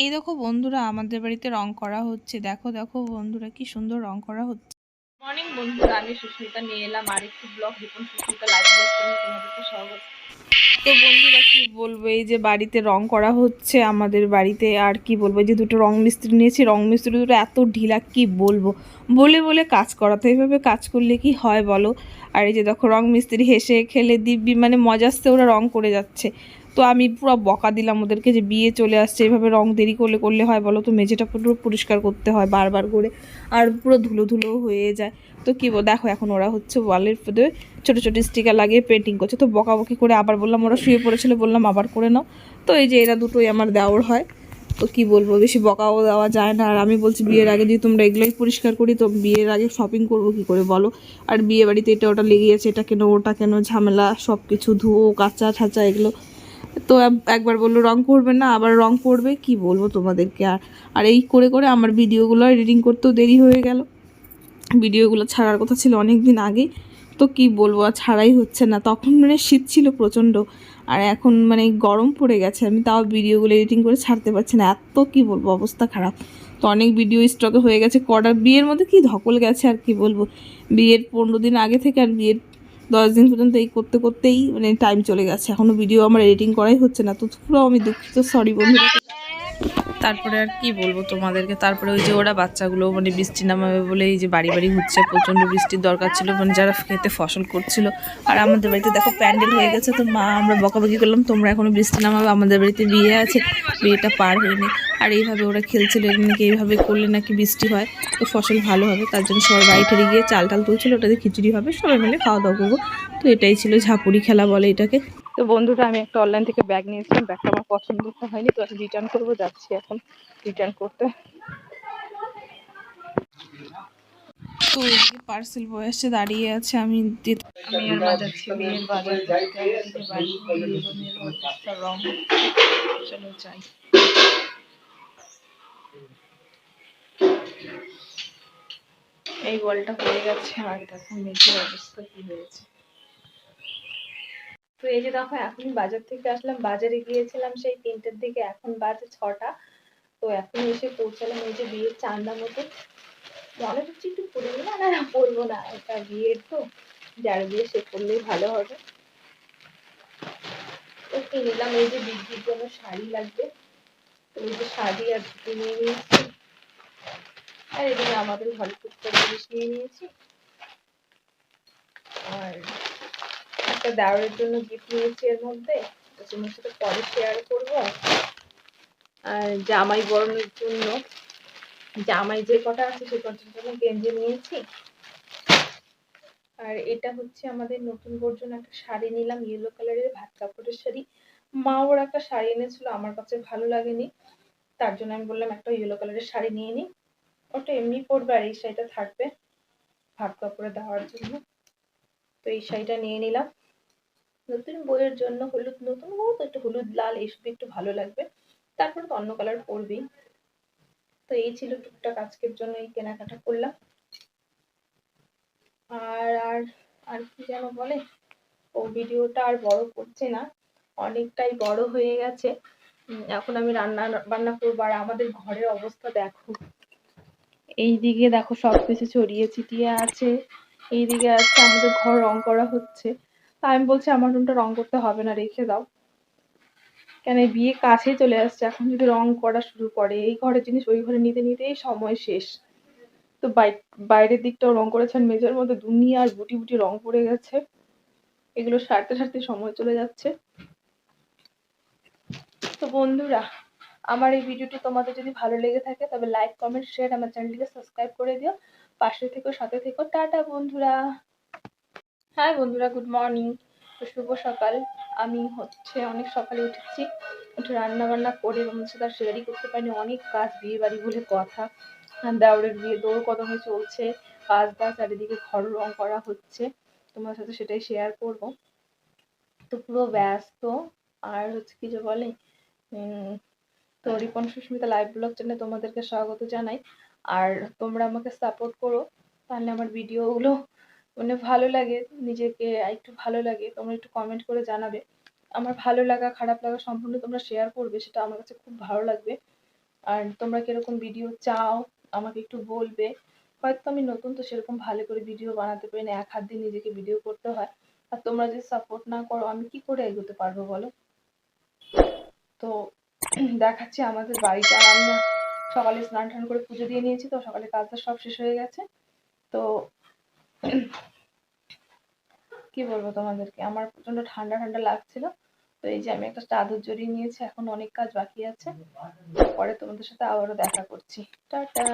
এই দেখো বন্ধুরা আমাদের বাড়িতে রং করা হচ্ছে। দেখো দেখো বন্ধুরা কি সুন্দর রং করা হচ্ছে। মর্নিং বন্ধুরা আমি সুস্মিতা নিয়ে এলাম আরেকটি ব্লগ দেখুন সুস্মিতা লাইভ ব্লগ তোমাদেরকে স্বাগত। তো বন্ধুরা কি বলব এই যে বাড়িতে রং করা হচ্ছে আমাদের বাড়িতে আর কি বলব এই যে দুটো রং মিস্ত্রি নিয়েছি রং মিস্ত্রি দুটো এত ঢিলা কি বলব? বলে বলে কাজ করাতে এইভাবে কাজ করলে কি হয় বলো? আর এই যে দেখো রং মিস্ত্রি হেসে খেলে দিব্যি মানে মজাস্তে ওরা রং করে যাচ্ছে। তো আমি পুরো বকা দিলাম ওদেরকে যে বিয়ে চলে আসছে, এভাবে রং দেরি করলে করলে হয় বলো তো? মেঝেটা পুরো পরিষ্কার করতে হয় বারবার করে, আর পুরো ধুলো ধুলো হয়ে যায়। তো কী দেখো এখন ওরা হচ্ছে ওয়ালের ছোটো ছোটো স্টিকার লাগিয়ে পেন্টিং করছে। তো বকাবকি করে আবার বললাম, ওরা শুয়ে পড়েছিল বললাম, আবার করে নাও। তো এই যে এরা দুটোই আমার দেওয়ার হয়। তো কি বলব, বেশি বকাও দেওয়া যায় না। আর আমি বলছি বিয়ের আগে যদি তোমরা এগুলোই পরিষ্কার করি, তো বিয়ের আগে শপিং করব কি করে বলো? আর বিয়ে বাড়িতে এটা ওটা লেগে আছে, এটা কেন, ওটা কেন, ঝামেলা সব কিছু ধুয়ো, কাঁচা ঠাচা, এগুলো তো একবার বলল, রং করবে না? আবার, রং করবে কি বলব তোমাদেরকে? আর আর এই করে করে আমার ভিডিওগুলো এডিটিং করতেও দেরি হয়ে গেল। ভিডিওগুলো ছাড়ার কথা ছিল অনেক দিন আগেই তো কি বলব, আর ছাড়াই হচ্ছে না। তখন মানে শীত ছিল প্রচণ্ড। আর এখন মানে গরম পড়ে গেছে। আমি তাও ভিডিওগুলো এডিটিং করে ছাড়তে পারছি না। এত কি বলব, অবস্থা খারাপ। তো অনেক ভিডিও স্টকে হয়ে গেছে। কটা, বিয়ের মধ্যে কি ধকল গেছে আর কি বলব? বিয়ের পনেরো দিন আগে থেকে আর বিয়ের দশ দিন পর্যন্ত এই করতে করতেই মানে টাইম চলে গেছে। এখনও ভিডিও আমার এডিটিং করাই হচ্ছে না, তো পুরো আমি দুঃখিত সরি বন্ধুরা। তারপরে আর কি বলব তোমাদেরকে? তারপরে ওই যে ওরা বাচ্চাগুলো মানে বৃষ্টি নামাবে বলে এই যে বাড়ি বাড়ি হচ্ছে, প্রচণ্ড বৃষ্টির দরকার ছিল মানে যারা খেতে ফসল করছিল। আর আমাদের বাড়িতে দেখো প্যান্ডেল হয়ে গেছে তো মা, আমরা বকাবকি করলাম, তোমরা এখনও বৃষ্টি নামাবে, আমাদের বাড়িতে বিয়ে আছে, বিয়েটা পার হয়নি আর এইভাবে ওরা খেলছিল নাকি এইভাবে করলে নাকি বৃষ্টি হয়? তো ফসল ভালো হবে, তার জন্য সবাই বাড়ি ঠেলে গিয়ে চাল টাল তুলছিল, ওটাতে খিচুড়ি হবে, সবাই মিলে খাওয়া দাওয়া করব। তো এটাই ছিল ঝাপুরি খেলা বলে এটাকে। তো বন্ধুরা আমি একটা অনলাইন থেকে ব্যাগ নিয়েছিলাম। ব্যাগটা আমার পছন্দ তো হয়নি তো আমি রিটার্ন করব যাচ্ছি এখন রিটার্ন করতে। তো পার্সেল বয় এসে দাঁড়িয়ে আছে আমি আমি আর বাজার রং চলো যাই। এই বলটা হয়ে গেছে আর দেখো মেঘের অবস্থা কি হয়েছে। তো এই যে দেখো এখন বাজার থেকে আসলাম। বাজারে গিয়েছিলাম সেই তিনটের দিকে, এখন বাজে ছটা। তো এখন এসে পৌঁছালাম এই যে বিয়ের চান্দা মতো মনে হচ্ছে একটু পড়ব না না পড়ব না। এটা বিয়ের তো, যার বিয়ে সে করলেই ভালো হবে। তো কি নিলাম, এই যে বৃদ্ধির জন্য শাড়ি লাগবে। তো এই যে শাড়ি আর নিয়ে নিয়েছি। আর এদিকে আমাদের ঘরে টুকটাক জিনিস নিয়ে নিয়েছি। আর একটা দাওয়ারের জন্য গিফট নিয়েছি এর মধ্যে। তোমার সাথে পরে শেয়ার করব। আর জামাই বরণের জন্য জামাই যে কটা আছে সে কটার জন্য গেঞ্জি নিয়েছি। আর এটা হচ্ছে আমাদের নতুন বোর জন্য একটা শাড়ি নিলাম ইয়েলো কালারের ভাত কাপড়ের শাড়ি। মা ওর একটা শাড়ি এনেছিল, আমার কাছে ভালো লাগেনি। তার জন্য আমি বললাম একটা ইয়েলো কালারের শাড়ি নিয়ে নিই ওটা এমনি পরবে আর এই শাড়িটা থাকবে ভাত কাপড়ে দেওয়ার জন্য। তো এই শাড়িটা নিয়ে নিলাম। নতুন বইয়ের জন্য হলুদ, নতুন বউ তো একটু হলুদ, লাল এইসব একটু ভালো লাগবে। তারপর তো অন্য কালার পরবেই তো এই ছিল টুকটাক আজকের জন্য এই কেনাকাটা করলাম। আর আর আর কি যেন বলে? ও ভিডিওটা আর বড় করছে না। অনেকটাই বড় হয়ে গেছে। এখন আমি রান্না, বান্না করব আর আমাদের ঘরের অবস্থা দেখো। এই দিকে দেখো সব কিছু ছড়িয়ে ছিটিয়ে আছে। এই দিকে আছে আমাদের ঘর রং করা হচ্ছে। তা আমি বলছি, আমার রুমটা রং করতে হবে না, রেখে দাও। কেন, এই বিয়ে কাছেই চলে আসছে। এখন যদি রং করা শুরু করে, এই ঘরের জিনিস, ওই ঘরে নিতে নিতেই সময় শেষ। তো বাই- বাইরের দিকটাও রং করেছেন মেঝের মধ্যে দুনিয়ার বুটি বুটি রং পড়ে গেছে। এগুলো সারতে সারতে সময় চলে যাচ্ছে। তো বন্ধুরা, আমার এই ভিডিওটি তোমাদের যদি ভালো লেগে থাকে, তবে লাইক কমেন্ট শেয়ার আমার চ্যানেলটিকে সাবস্ক্রাইব করে দিও। পাশে থেকো, সাথে থেকো। টাটা, বন্ধুরা। হ্যাঁ বন্ধুরা গুড মর্নিং তো শুভ সকাল। আমি হচ্ছে অনেক সকালে উঠেছি। উঠে রান্না বান্না করে তোমাদের সাথে আর শেয়ারই করতে পারিনি। অনেক কাজ বিয়ে বাড়ি বলে কথা। দেওরের বিয়ে দৌড় কদমে চলছে। কাজ বাজ চারিদিকে ঘর রং করা হচ্ছে। তোমার সাথে সেটাই শেয়ার করব। তো পুরো ব্যস্ত। আর হচ্ছে কি যে বলে তো রিপন সুস্মিতা লাইভ ব্লগ চ্যানেলে তোমাদেরকে স্বাগত জানাই। আর তোমরা আমাকে সাপোর্ট করো। তাহলে আমার ভিডিওগুলো মানে ভালো লাগে, নিজেকে একটু ভালো লাগে, তোমরা একটু কমেন্ট করে জানাবে। আমার ভালো লাগা, খারাপ লাগা সম্পূর্ণ তোমরা শেয়ার করবে, সেটা আমার কাছে খুব ভালো লাগবে। আর তোমরা কীরকম ভিডিও চাও, আমাকে একটু বলবে। হয়তো আমি নতুন, তো সেরকম ভালো করে ভিডিও বানাতে পারি না, এক হাত দিয়ে নিজেকে ভিডিও করতে হয়। আর তোমরা যদি সাপোর্ট না করো, আমি কি করে এগোতে পারব বলো? তো দেখাচ্ছি আমাদের বাড়িতে, আর আমি সকালে স্নান টান করে পুজো দিয়ে নিয়েছি, তো সকালে কাজটা সব শেষ হয়ে গেছে। তো কি বলব তোমাদেরকে? আমার প্রচণ্ড ঠান্ডা ঠান্ডা লাগছিল। তো এই যে আমি একটা চাদর জড়িয়ে নিয়েছি, এখন অনেক কাজ বাকি আছে। পরে তোমাদের সাথে আবারও দেখা করছি। টাটা!